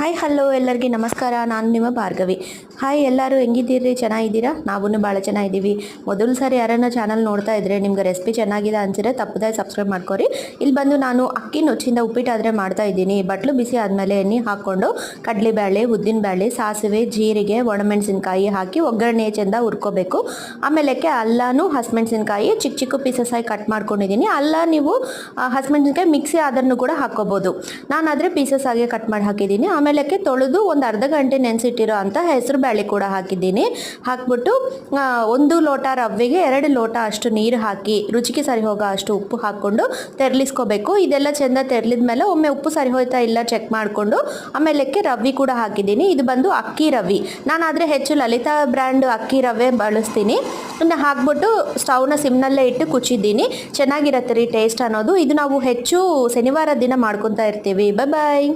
Hi hello ಎಲ್ಲರಿಗೆ ನಮಸ್ಕಾರ. ನಾನು ನಿಮ್ಮ ಭಾರ್ಗವಿ. ಹಾಯ್ ಎಲ್ಲರೂ ಹೆಂಗಿದ್ದೀರಿ? ಚೆನ್ನಾಗಿದ್ದೀರಾ? ನಾವೂ ಭಾಳ ಚೆನ್ನಾಗಿದ್ದೀವಿ. ಮೊದಲು ಸಾರಿ ಯಾರನ್ನ ಚಾನಲ್ ನೋಡ್ತಾ ಇದ್ರೆ ನಿಮ್ಗೆ ರೆಸಿಪಿ ಚೆನ್ನಾಗಿದೆ ಅನ್ಸಿದ್ರೆ ತಪ್ಪದಾಗಿ ಸಬ್ಸ್ಕ್ರೈಬ್ ಮಾಡ್ಕೊರಿ. ಇಲ್ಲಿ ಬಂದು ನಾನು ಅಕ್ಕಿ ನುಚ್ಚಿಂದ ಉಪ್ಪಿಟ್ಟಾದರೆ ಮಾಡ್ತಾ ಇದ್ದೀನಿ. ಬಟ್ಲು ಬಿಸಿ ಆದಮೇಲೆ ಎಣ್ಣೆ ಹಾಕ್ಕೊಂಡು ಉದ್ದಿನ ಉದ್ದಿನಬೇಳೆ ಸಾಸಿವೆ, ಜೀರಿಗೆ, ಒಣಮೆಣಸಿನ್ಕಾಯಿ ಹಾಕಿ ಒಗ್ಗರಣೆ ಚೆಂದ ಹುರ್ಕೋಬೇಕು. ಆಮೇಲೆಕ್ಕೆ ಅಲ್ಲನೂ ಹಸಿಮೆಣಸಿನ್ಕಾಯಿ ಚಿಕ್ಕ ಚಿಕ್ಕ ಪೀಸಸ್ ಆಗಿ ಕಟ್ ಮಾಡ್ಕೊಂಡಿದ್ದೀನಿ. ಅಲ್ಲ ನೀವು ಹಸಿಮೆಣಸಿನ್ಕಾಯಿ ಮಿಕ್ಸಿ ಅದನ್ನು ಕೂಡ ಹಾಕೋಬೋದು ನಾನಾದರೆ ಪೀಸಸ್ ಆಗಿ ಕಟ್ ಮಾಡಿ ಹಾಕಿದ್ದೀನಿ ಆಮೇಲಕ್ಕೆ ತೊಳೆದು ಒಂದು ಅರ್ಧ ಗಂಟೆ ನೆನೆಸಿಟ್ಟಿರೋ ಅಂತ ಹೆಸರು ಬೇಳೆ ಕೂಡ ಹಾಕಿದ್ದೀನಿ. ಹಾಕ್ಬಿಟ್ಟು ಒಂದು ಲೋಟ ರವೆಗೆ ಎರಡು ಲೋಟ ಅಷ್ಟು ನೀರು ಹಾಕಿ, ರುಚಿಗೆ ಸರಿ ಹೋಗೋ ಅಷ್ಟು ಉಪ್ಪು ಹಾಕ್ಕೊಂಡು ತೆರ್ಲಿಸ್ಕೋಬೇಕು. ಇದೆಲ್ಲ ಚೆಂದ ತೆರ್ಲಿದ ಮೇಲೆ ಒಮ್ಮೆ ಉಪ್ಪು ಸರಿ ಹೋಯ್ತಾ ಇಲ್ಲ ಚೆಕ್ ಮಾಡಿಕೊಂಡು, ಆಮೇಲಕ್ಕೆ ರವೆ ಕೂಡ ಹಾಕಿದ್ದೀನಿ. ಇದು ಬಂದು ಅಕ್ಕಿ ರವೆ ನಾನಾದರೆ ಹೆಚ್ಚು ಲಲಿತಾ ಬ್ರ್ಯಾಂಡ್ ಅಕ್ಕಿ ರವೆ ಬಳಸ್ತೀನಿ. ಇನ್ನು ಹಾಕ್ಬಿಟ್ಟು ಸ್ಟವ್ನ ಸಿಮ್ನಲ್ಲೇ ಇಟ್ಟು ಕುಚ್ಚಿದ್ದೀನಿ. ಚೆನ್ನಾಗಿರತ್ತೆ ರೀ ಟೇಸ್ಟ್ ಅನ್ನೋದು. ಇದು ನಾವು ಹೆಚ್ಚು ಶನಿವಾರ ದಿನ ಮಾಡ್ಕೊತಾ ಇರ್ತೀವಿ. ಬಾಯ್